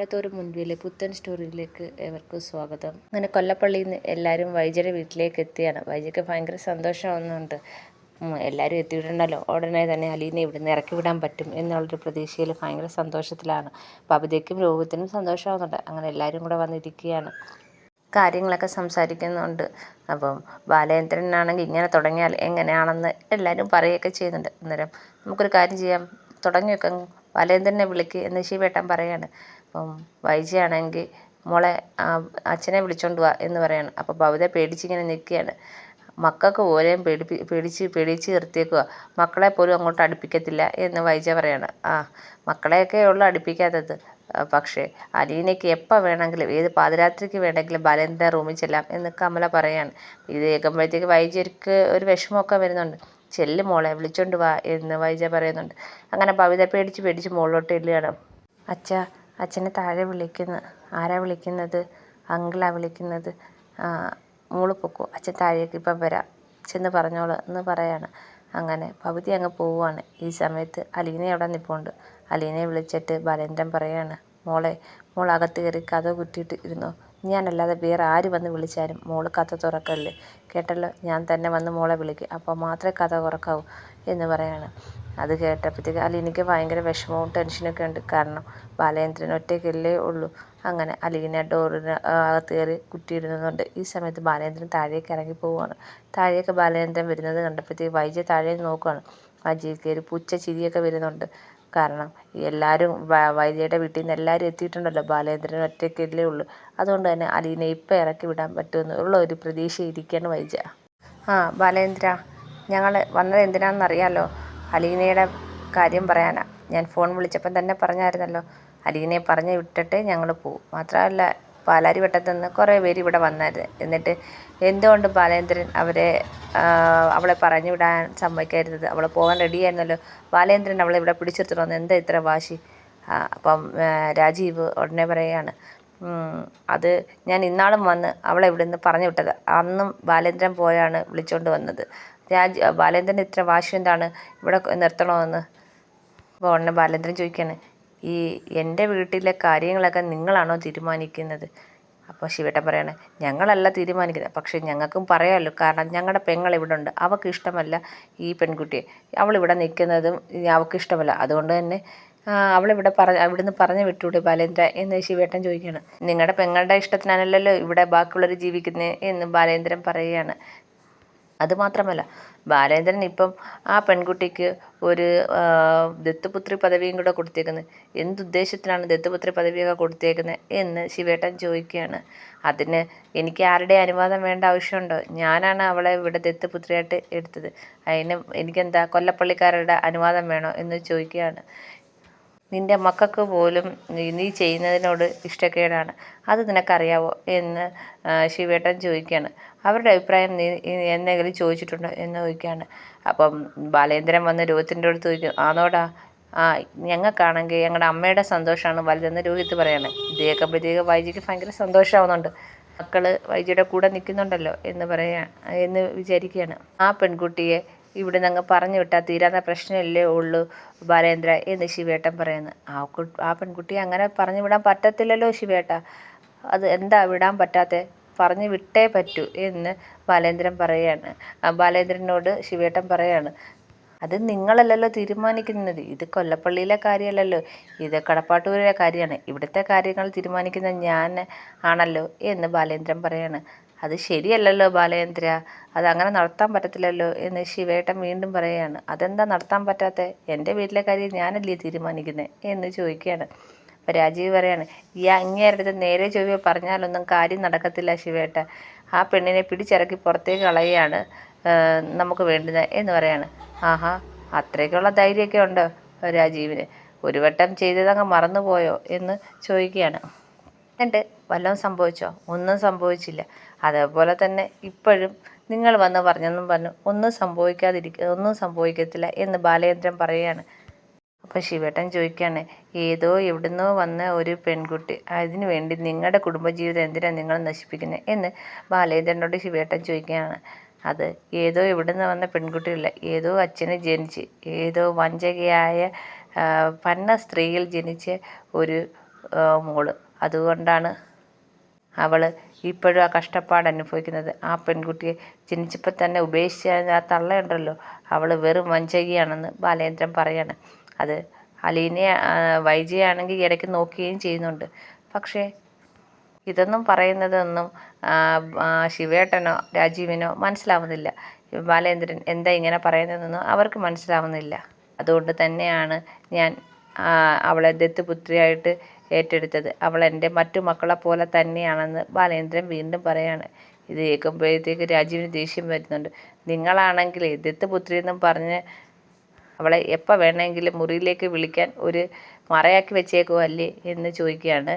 വാഴത്തോര് മുൻപിലെ പുത്തൻ സ്റ്റോറിയിലേക്ക് ഏവർക്കും സ്വാഗതം. അങ്ങനെ കൊല്ലപ്പള്ളിയിൽ നിന്ന് എല്ലാവരും വൈജയുടെ വീട്ടിലേക്ക് എത്തിയാണ്. വൈജയ്ക്ക് ഭയങ്കര സന്തോഷമാവുന്നുണ്ട്. എല്ലാവരും എത്തിയിട്ടുണ്ടല്ലോ. ഉടനെ തന്നെ അലീനെ ഇവിടുന്ന് ഇറക്കി വിടാൻ പറ്റും എന്നുള്ളൊരു പ്രതീക്ഷയിൽ ഭയങ്കര സന്തോഷത്തിലാണ്. പബിതയ്ക്കും രോഹിത്തിനും സന്തോഷമാവുന്നുണ്ട്. അങ്ങനെ എല്ലാവരും കൂടെ വന്നിരിക്കുകയാണ്. കാര്യങ്ങളൊക്കെ സംസാരിക്കുന്നുണ്ട്. അപ്പം ബാലേന്ദ്രനാണെങ്കിൽ ഇങ്ങനെ തുടങ്ങിയാൽ എങ്ങനെയാണെന്ന് എല്ലാവരും പറയുകയൊക്കെ ചെയ്യുന്നുണ്ട്. അന്നേരം നമുക്കൊരു കാര്യം ചെയ്യാം. തുടങ്ങിയൊക്കെ. ബാലേന്ദ്രനെ വിളിക്ക് എന്ന് ശിവേട്ടൻ പറയാണ്. അപ്പം വൈജയാണെങ്കിൽ മോളെ അച്ഛനെ വിളിച്ചോണ്ട് വാ എന്ന് പറയാണ്. അപ്പോൾ ഭവിത പേടിച്ചിങ്ങനെ നിൽക്കുകയാണ്. മക്കൾക്ക് പോലെയും പേടിപ്പി പേടിച്ച് പേടിച്ച് നിർത്തിയേക്കുക മക്കളെ പോലും അങ്ങോട്ട് അടുപ്പിക്കത്തില്ല എന്ന് വൈജ പറയാണ്. ആ മക്കളെയൊക്കെ ഉള്ളു അടുപ്പിക്കാത്തത്. പക്ഷേ അലീനയ്ക്ക് എപ്പോൾ വേണമെങ്കിലും ഏത് പാതിരാത്രിക്ക് വേണമെങ്കിലും ബാലേന്ദ്രന്റെ റൂമിൽ ചെല്ലാം എന്ന് കമല പറയാണ്. ഇത് കേൾക്കുമ്പോഴത്തേക്ക് വൈജയ്ക്ക് ഒരു വിഷമമൊക്കെ വരുന്നുണ്ട്. ചെല്ല് മോളെ വിളിച്ചോണ്ട് വാ എന്ന് വൈജ പറയുന്നുണ്ട്. അങ്ങനെ ഭവിത പേടിച്ച് പേടിച്ച് മുകളിലോട്ട് ചെല്ലുകയാണ്. അച്ഛ അച്ഛനെ താഴെ വിളിക്കുന്നു ആരാ വിളിക്കുന്നത്? അങ്കിളാ വിളിക്കുന്നത്? മോൾ പൊക്കോ? അച്ഛൻ താഴേക്ക് ഇപ്പം വരാം. ചെന്ന് പറഞ്ഞോളൂ എന്ന് പറയാണ്. അങ്ങനെ പകുതി അങ്ങ് പോവുകയാണ് ഈ സമയത്ത് അലീന അവിടെ നിൽപ്പുണ്ട് അലീനയെ വിളിച്ചിട്ട് ബാലേന്ദ്രൻ പറയാണ് മോളെ മോൾ അകത്ത് കയറി കഥ കുറ്റിയിട്ട് ഇരുന്നോ? ഞാനല്ലാതെ വേറെ ആര് വന്ന് വിളിച്ചാലും മോൾ കഥ തുറക്കല്ലേ? കേട്ടല്ലോ? ഞാൻ തന്നെ വന്ന് മോളെ വിളിക്കും. അപ്പോൾ മാത്രമേ കഥ തുറക്കാവൂ എന്ന് പറയാണ്. അത് കേട്ടപ്പോഴത്തേക്ക് അലീനയ്ക്ക് ഭയങ്കര വിഷമവും ടെൻഷനൊക്കെ ഉണ്ട്. കാരണം ബാലേന്ദ്രൻ ഒറ്റയ്ക്കല്ലേ ഉള്ളൂ. അങ്ങനെ അലീന ഡോറിന് അകത്ത് കയറി കുറ്റിയിടുന്നുണ്ട് ഈ സമയത്ത് ബാലേന്ദ്രൻ താഴേക്ക് ഇറങ്ങി പോവുകയാണ്. താഴേക്ക് ബാലേന്ദ്രൻ വരുന്നത് കണ്ടപ്പോഴത്തേക്ക് വൈജ താഴെ നോക്കുകയാണ് വൈജയ്ക്ക് ഒരു പുച്ച ചിരിയൊക്കെ വരുന്നുണ്ട്. കാരണം എല്ലാവരും വൈദ്യയുടെ വീട്ടിൽ നിന്ന് എല്ലാവരും എത്തിയിട്ടുണ്ടല്ലോ. ബാലേന്ദ്രൻ ഒറ്റയ്ക്കല്ലേ ഉള്ളൂ. അതുകൊണ്ട് തന്നെ അലീനെ ഇപ്പം ഇറക്കി വിടാൻ പറ്റുമെന്നുള്ള ഒരു പ്രതീക്ഷയിരിക്കുകയാണ് വൈജ ആ ബാലേന്ദ്ര ഞങ്ങൾ വന്നത് എന്തിനാണെന്നറിയാലോ? അലീനയുടെ കാര്യം പറയാനാ. ഞാൻ ഫോൺ വിളിച്ചപ്പം തന്നെ പറഞ്ഞായിരുന്നല്ലോ. അലീനയെ പറഞ്ഞ് വിട്ടിട്ട് ഞങ്ങൾ പോവും. മാത്രമല്ല പാലാരി വട്ടത്തു നിന്ന് കുറേ പേര് ഇവിടെ വന്നായിരുന്നു. എന്നിട്ട് എന്തുകൊണ്ട് ബാലേന്ദ്രൻ അവരെ അവളെ പറഞ്ഞു വിടാൻ സമ്മതിക്കായിരുന്നത് അവൾ പോകാൻ റെഡിയായിരുന്നല്ലോ. ബാലേന്ദ്രൻ അവളെ ഇവിടെ പിടിച്ചിർത്തണമെന്ന് എന്താ ഇത്ര വാശി? അപ്പം രാജീവ് ഉടനെ പറയുകയാണ് അത് ഞാൻ ഇന്നാളും വന്ന് അവളെ ഇവിടെ നിന്ന് പറഞ്ഞു വിട്ടത്. അന്നും ബാലേന്ദ്രൻ പോയാണ് വിളിച്ചുകൊണ്ട് വന്നത്. രാജ് ബാലേന്ദ്രൻ ഇത്ര വാശി എന്താണ് ഇവിടെ നിർത്തണമെന്ന്? അപ്പോൾ ഉടനെ ബാലേന്ദ്രൻ ചോദിക്കുകയാണ് ഈ എന്റെ വീട്ടിലെ കാര്യങ്ങളൊക്കെ നിങ്ങളാണോ തീരുമാനിക്കുന്നത്? അപ്പോൾ ശിവേട്ടൻ പറയാണ് ഞങ്ങളല്ല തീരുമാനിക്കുന്നത്. പക്ഷേ ഞങ്ങൾക്കും പറയാമല്ലോ കാരണം ഞങ്ങളുടെ പെങ്ങൾ ഇവിടെ ഉണ്ട്. അവൾക്ക് ഇഷ്ടമല്ല ഈ പെൺകുട്ടിയെ. അവളിവിടെ നിൽക്കുന്നതും അവൾക്ക് ഇഷ്ടമല്ല. അതുകൊണ്ട് തന്നെ അവളിവിടെ പറ അവിടുന്ന് പറഞ്ഞു വിട്ടൂടെ ബാലേന്ദ്ര എന്ന് ശിവേട്ടൻ ചോദിക്കുകയാണ്. നിങ്ങളുടെ പെങ്ങളുടെ ഇഷ്ടത്തിനാണല്ലോ ഇവിടെ ബാക്കിയുള്ളവർ ജീവിക്കുന്നത് എന്ന് ബാലേന്ദ്രൻ പറയുകയാണ്. അതുമാത്രമല്ല ബാലേന്ദ്രൻ ഇപ്പം ആ പെൺകുട്ടിക്ക് ഒരു ദത്തുപുത്രി പദവിയും കൂടെ കൊടുത്തേക്കുന്നത് എന്തുദ്ദേശത്തിനാണ് ദത്തുപുത്രി പദവിയൊക്കെ കൊടുത്തേക്കുന്നത് എന്ന് ശിവേട്ടൻ ചോദിക്കുകയാണ്. അതിന് എനിക്ക് ആരുടെ അനുവാദം വേണ്ട ആവശ്യമുണ്ടോ? ഞാനാണ് അവളെ ഇവിടെ ദത്തുപുത്രിയായിട്ട് എടുത്തത്. അതിന് എനിക്കെന്താ കൊല്ലപ്പള്ളിക്കാരുടെ അനുവാദം വേണോ എന്ന് ചോദിക്കുകയാണ്. നിന്റെ മക്കൾക്ക് പോലും നീ- ചെയ്യുന്നതിനോട് ഇഷ്ടക്കേടാണ്. അത് നിനക്കറിയാവോ എന്ന് ശിവേട്ടൻ ചോദിക്കുകയാണ്. അവരുടെ അഭിപ്രായം നീ നീ എന്തെങ്കിലും ചോദിച്ചിട്ടുണ്ടോ എന്ന് ചോദിക്കുകയാണ്. അപ്പം ബാലേന്ദ്രൻ വന്ന് രോഹിത്തിന്റെ അടുത്ത് ചോദിക്കും ആന്നോടാ ആ ഞങ്ങൾക്കാണെങ്കിൽ ഞങ്ങളുടെ അമ്മയുടെ സന്തോഷമാണ്. വലുതെന്ന് രോഹിത്ത് പറയാണ് ഇത് കേൾക്കുമ്പോഴത്തേക്ക് വൈജിക്ക് ഭയങ്കര സന്തോഷമാവുന്നുണ്ട്. മക്കൾ വൈജിയുടെ കൂടെ നിൽക്കുന്നുണ്ടല്ലോ എന്ന് പറയാ എന്ന് വിചാരിക്കുകയാണ്. ആ പെൺകുട്ടിയെ ഇവിടുന്ന് അങ്ങ് പറഞ്ഞു വിട്ടാൽ തീരാത്ത പ്രശ്നമല്ലേ ഉള്ളൂ ബാലേന്ദ്ര എന്ന് ശിവേട്ടൻ പറയുന്നു. ആ ആ പെൺകുട്ടിയെ അങ്ങനെ പറഞ്ഞു വിടാൻ പറ്റത്തില്ലല്ലോ ശിവേട്ട. അത് എന്താ വിടാൻ പറ്റാത്ത? പറഞ്ഞു വിട്ടേ പറ്റൂ എന്ന് ബാലേന്ദ്രൻ പറയാണ് ബാലേന്ദ്രനോട് ശിവേട്ടൻ പറയാണ് അത് നിങ്ങളല്ലല്ലോ തീരുമാനിക്കുന്നത്. ഇത് കൊല്ലപ്പള്ളിയിലെ കാര്യമല്ലല്ലോ. ഇത് കടപ്പാട്ടൂരിലെ കാര്യമാണ്. ഇവിടുത്തെ കാര്യങ്ങൾ തീരുമാനിക്കുന്ന ഞാൻ ആണല്ലോ എന്ന് ബാലേന്ദ്രൻ പറയാണ് അത് ശരിയല്ലല്ലോ ബാലേന്ദ്ര അത് അങ്ങനെ നടത്താൻ പറ്റത്തില്ലല്ലോ എന്ന് ശിവേട്ടൻ വീണ്ടും പറയുകയാണ്. അതെന്താ നടത്താൻ പറ്റാത്ത? എന്റെ വീട്ടിലെ കാര്യം ഞാനല്ലേ തീരുമാനിക്കുന്നത് എന്ന് ചോദിക്കുകയാണ്. അപ്പോൾ രാജീവ് പറയാണ് ഈ അങ്ങേരുടെ നേരെ ചൊവ്വ പറഞ്ഞാലൊന്നും കാര്യം നടക്കത്തില്ല ശിവേട്ട. ആ പെണ്ണിനെ പിടിച്ചിറക്കി പുറത്തേക്ക് കളയുകയാണ് നമുക്ക് വേണ്ടുന്നത് എന്ന് പറയാണ്. ആഹാ അത്രയ്ക്കുള്ള ധൈര്യമൊക്കെ ഉണ്ടോ രാജീവിന്? ഒരു വട്ടം ചെയ്തതങ്ങ് മറന്നുപോയോ എന്ന് ചോദിക്കുകയാണ്. എന്നിട്ട് വല്ലതും സംഭവിച്ചോ? ഒന്നും സംഭവിച്ചില്ല. അതേപോലെ തന്നെ ഇപ്പോഴും നിങ്ങൾ വന്ന് പറഞ്ഞെന്നും പറഞ്ഞു ഒന്നും സംഭവിക്കാതിരിക്കുക ഒന്നും സംഭവിക്കത്തില്ല എന്ന് ബാലചന്ദ്രൻ പറയുകയാണ്. അപ്പോൾ ശിവേട്ടൻ ചോദിക്കുകയാണ് ഏതോ എവിടുന്നോ വന്ന ഒരു പെൺകുട്ടി അതിനു വേണ്ടി നിങ്ങളുടെ കുടുംബജീവിതം എന്തിനാണ് നിങ്ങൾ നശിപ്പിക്കുന്നത് എന്ന് ബാലേന്ദ്രനോട് ശിവേട്ടൻ ചോദിക്കുകയാണ്. അത് ഏതോ എവിടുന്ന് വന്ന പെൺകുട്ടിയല്ല ഏതോ അച്ഛനെ ജനിച്ച് ഏതോ വഞ്ചകയായ പന്ന സ്ത്രീയിൽ ജനിച്ച ഒരു മോൾ. അതുകൊണ്ടാണ് അവൾ ഇപ്പോഴും ആ കഷ്ടപ്പാട് അനുഭവിക്കുന്നത്. ആ പെൺകുട്ടിയെ ജനിച്ചപ്പോൾ തന്നെ ഉപേക്ഷിച്ച ആ തള്ളയുണ്ടല്ലോ. അവൾ വെറും വഞ്ചകിയാണെന്ന് ബാലേന്ദ്രൻ പറയാണ്. അത് അലീനെ വൈജയാണെങ്കിൽ ഇടയ്ക്ക് നോക്കുകയും ചെയ്യുന്നുണ്ട്. പക്ഷേ ഇതൊന്നും പറയുന്നതൊന്നും ശിവേട്ടനോ രാജീവിനോ മനസ്സിലാവുന്നില്ല. ബാലേന്ദ്രൻ എന്താ ഇങ്ങനെ പറയുന്നതെന്നൊന്നും അവർക്ക് മനസ്സിലാവുന്നില്ല. അതുകൊണ്ട് തന്നെയാണ് ഞാൻ അവളെ ദത്തുപുത്രിയായിട്ട് ഏറ്റെടുത്തത്. അവൾ എന്റെ മറ്റു മക്കളെ പോലെ തന്നെയാണെന്ന് ബാലേന്ദ്രൻ വീണ്ടും പറയാണ്. ഇത് കേൾക്കുമ്പോഴത്തേക്ക് രാജീവിന് ദേഷ്യം വരുന്നുണ്ട്. നിങ്ങളാണെങ്കിൽ ദത്തുപുത്രി എന്നും പറഞ്ഞ് അവളെ എപ്പോൾ വേണമെങ്കിലും മുറിയിലേക്ക് വിളിക്കാൻ ഒരു മറയാക്കി വെച്ചേക്കോ അല്ലേ എന്ന് ചോദിക്കുകയാണ്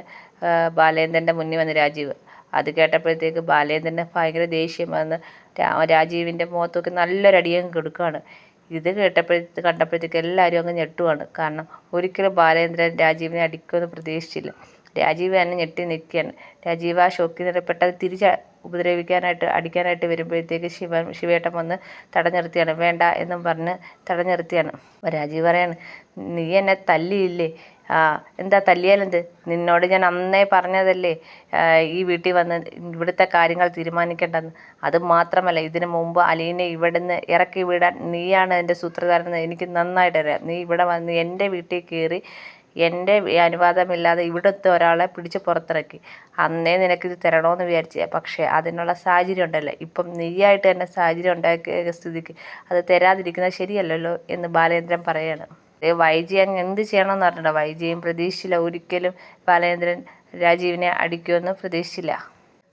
ബാലേന്ദ്രന്റെ മുന്നിൽ വന്ന് രാജീവ്. അത് കേട്ടപ്പോഴത്തേക്ക് ബാലേന്ദ്രന് ഭയങ്കര ദേഷ്യം വന്ന് രാജീവിന്റെ മുഖത്തൊക്കെ നല്ലൊരടിയും കൊടുക്കുകയാണ് ഇത് കേട്ടപ്പോഴത്തെ കണ്ടപ്പോഴത്തേക്ക് എല്ലാവരും അങ്ങ് ഞെട്ടുവാണ്. കാരണം ഒരിക്കലും ബാലേന്ദ്രൻ രാജീവിനെ അടിക്കുമെന്ന് പ്രതീക്ഷിച്ചില്ല. രാജീവ് തന്നെ ഞെട്ടി നിൽക്കുകയാണ്. രാജീവ് ആ ഷോക്കിൽ നിന്ന് തിരിച്ച് ഉപദ്രവിക്കാനായിട്ട് അടിക്കാനായിട്ട് വരുമ്പോഴത്തേക്ക് ശിവൻ ശിവേട്ടൻ വന്ന് തടഞ്ഞിർത്തിയാണ്. വേണ്ട എന്നും പറഞ്ഞ് തടഞ്ഞിർത്തിയാണ്. രാജീവ് പറയാണ് നീ എന്നെ തല്ലിയില്ലേ? ആ എന്താ തല്ലിയാലെന്ത്? നിന്നോട് ഞാൻ അന്നേ പറഞ്ഞതല്ലേ ഈ വീട്ടിൽ വന്ന് ഇവിടുത്തെ കാര്യങ്ങൾ തീരുമാനിക്കേണ്ടെന്ന് അത് മാത്രമല്ല ഇതിനു മുമ്പ് അലീനെ ഇവിടുന്ന് ഇറക്കി വിടാൻ നീയാണ് എന്റെ സൂത്രധാരൻ എനിക്ക് നന്നായിട്ട് അറിയാം. നീ ഇവിടെ വന്ന് എന്റെ വീട്ടിൽ കയറി എന്റെ അനുവാദമില്ലാതെ ഇവിടുത്തെ ഒരാളെ പിടിച്ച് പുറത്തിറക്കി. അന്നേ നിനക്കിത് തരണമെന്ന് വിചാരിച്ച. പക്ഷേ അതിനുള്ള സാഹചര്യം ഉണ്ടല്ലോ. ഇപ്പം നീയായിട്ട് തന്നെ സാഹചര്യം ഉണ്ടാക്കിയ സ്ഥിതിക്ക് അത് തരാതിരിക്കുന്നത് ശരിയല്ലല്ലോ എന്ന് ബാലേന്ദ്രൻ പറയാണ്. വൈജി അങ്ങ് എന്ത് ചെയ്യണമെന്ന് വൈ വൈജിയും പ്രതീക്ഷിച്ചില്ല ഒരിക്കലും ബാലേന്ദ്രൻ രാജീവിനെ അടിക്കുമെന്ന് പ്രതീക്ഷിച്ചില്ല.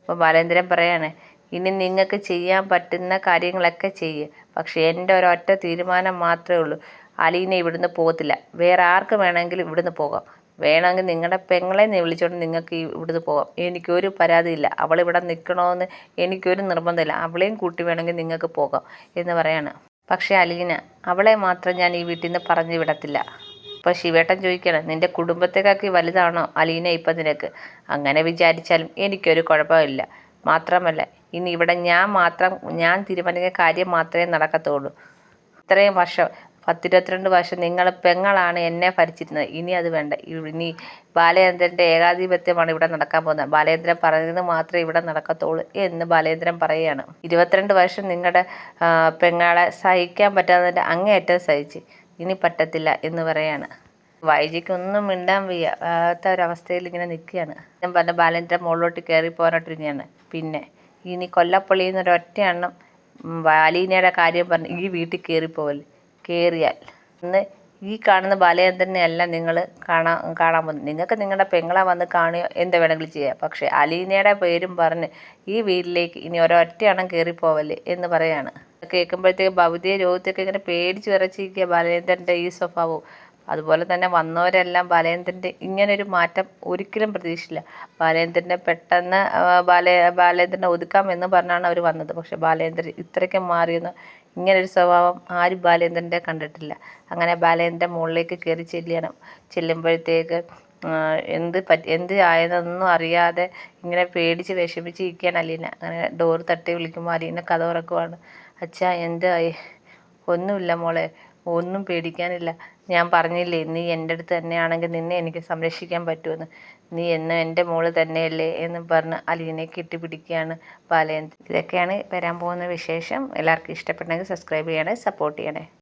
അപ്പോൾ ബാലേന്ദ്രൻ പറയാണ് ഇനി നിങ്ങൾക്ക് ചെയ്യാൻ പറ്റുന്ന കാര്യങ്ങളൊക്കെ ചെയ്യ്. പക്ഷേ എന്റെ ഒരൊറ്റ തീരുമാനം മാത്രമേ ഉള്ളൂ. അലീനെ ഇവിടുന്ന് പോകത്തില്ല. വേറെ ആർക്ക് വേണമെങ്കിലും ഇവിടുന്ന് പോകാം. വേണമെങ്കിൽ നിങ്ങളുടെ പെങ്ങളെ നീ വിളിച്ചോണ്ട് നിങ്ങൾക്ക് ഇവിടുന്ന് പോകാം. എനിക്കൊരു പരാതിയില്ല. അവളിവിടെ നിൽക്കണമെന്ന് എനിക്കൊരു നിർബന്ധമില്ല. അവളെയും കൂട്ടി വേണമെങ്കിൽ നിങ്ങൾക്ക് പോകാം എന്ന് പറയാണ്. പക്ഷേ അലീന അവളെ മാത്രം ഞാൻ ഈ വീട്ടിൽ നിന്ന് പറഞ്ഞു വിടത്തില്ല. അപ്പോൾ ശിവേട്ടൻ ചോദിക്കണം നിന്റെ കുടുംബത്തേക്കാക്കി വലുതാണോ അലീന ഇപ്പം നിനക്ക്? അങ്ങനെ വിചാരിച്ചാലും എനിക്കൊരു കുഴപ്പമില്ല മാത്രമല്ല ഇനി ഇവിടെ ഞാൻ മാത്രം ഞാൻ തീരുമാനിക്കുന്ന കാര്യം മാത്രമേ നടക്കത്തുള്ളൂ. ഇത്രയും വർഷം പത്തിരുപത്തിരണ്ട് വർഷം നിങ്ങൾ പെങ്ങളാണ് എന്നെ ഭരിച്ചിരുന്നത്. ഇനി അത് വേണ്ട. ഇനി ബാലേന്ദ്രന്റെ ഏകാധിപത്യമാണ് ഇവിടെ നടക്കാൻ പോകുന്നത്. ബാലേന്ദ്രൻ പറയുന്നത് മാത്രമേ ഇവിടെ നടക്കത്തുള്ളൂ എന്ന് ബാലേന്ദ്രൻ പറയുകയാണ്. ഇരുപത്തിരണ്ട് വർഷം നിങ്ങളുടെ പെങ്ങളെ സഹിക്കാൻ പറ്റാത്തതിന്റെ അങ്ങേയറ്റം സഹിച്ച് ഇനി പറ്റത്തില്ല എന്ന് പറയാണ് വൈജിക്കൊന്നും മിണ്ടാൻ വയ്യ ഒരവസ്ഥയിൽ ഇങ്ങനെ നിൽക്കുകയാണ്. ഞാൻ പറഞ്ഞ ബാലേന്ദ്രൻ മുകളിലോട്ട് കയറി പോകാനായിട്ടിരിക്കുകയാണ് പിന്നെ ഇനി കൊല്ലപ്പള്ളിയിൽ നിന്ന് ഒരൊറ്റ എണ്ണം വാലീനയുടെ കാര്യം പറഞ്ഞ് ഈ വീട്ടിൽ കയറിപ്പോവല്ലേ കയറിയാൽ ഇന്ന് ഈ കാണുന്ന ബാലയം തന്നെയല്ല നിങ്ങൾ കാണാൻ കാണാൻ പോകുന്നത് നിങ്ങൾക്ക് നിങ്ങളുടെ പെങ്ങളെ വന്ന് കാണുകയോ എന്ത് വേണമെങ്കിലും ചെയ്യാം. പക്ഷേ അലീനയുടെ പേരും പറഞ്ഞ് ഈ വീട്ടിലേക്ക് ഇനി ഒരൊറ്റയാണം കയറിപ്പോവല്ലേ എന്ന് പറയാണ്. കേൾക്കുമ്പോഴത്തേക്ക് ഭൗതിക രോഗത്തൊക്കെ ഇങ്ങനെ പേടിച്ച് വിറച്ചിരിക്കുക ബാലചന്ദ്രന്റെ ഈ സ്വഭാവവും. അതുപോലെ തന്നെ വന്നവരെല്ലാം ബാലേന്ദ്രന്റെ ഇങ്ങനൊരു മാറ്റം ഒരിക്കലും പ്രതീക്ഷിച്ചില്ല. ബാലേന്ദ്രനെ പെട്ടെന്ന് ബാല ബാലേന്ദ്രനെ ഒതുക്കാമെന്ന് പറഞ്ഞാണ് അവർ വന്നത്. പക്ഷെ ബാലേന്ദ്രൻ ഇത്രയ്ക്ക് മാറിയെന്ന് ഇങ്ങനൊരു സ്വഭാവം ആരും ബാലേന്ദ്രന്റെ കണ്ടിട്ടില്ല. അങ്ങനെ ബാലേന്ദ്രൻ മുകളിലേക്ക് കയറി ചെല്ലണം ചെല്ലുമ്പോഴത്തേക്ക് എന്ത് പറ്റി എന്ത് ആയതെന്നൊന്നും അറിയാതെ ഇങ്ങനെ പേടിച്ച് വിഷമിച്ച് ഇരിക്കുകയാണ് അലീന. അങ്ങനെ ഡോർ തട്ടി വിളിക്കുമ്പോൾ അലീന കഥ ഉറക്കുവാണ്. അച്ഛാ എന്തായി ഒന്നുമില്ല മോളെ. ഒന്നും പേടിക്കാനില്ല. ഞാൻ പറഞ്ഞില്ലേ നീ എന്റെ അടുത്ത് തന്നെയാണെങ്കിൽ നിന്നെ എനിക്ക് സംരക്ഷിക്കാൻ പറ്റുമെന്ന്. നീ എന്നും എന്റെ മോൾ തന്നെയല്ലേ എന്ന് പറഞ്ഞ് അലീനെ കെട്ടിപ്പിടിക്കുകയാണ് പാലയൻ ഇതൊക്കെയാണ് വരാൻ പോകുന്ന വിശേഷം. എല്ലാവർക്കും ഇഷ്ടപ്പെട്ടെങ്കിൽ സബ്സ്ക്രൈബ് ചെയ്യണേ സപ്പോർട്ട് ചെയ്യണേ.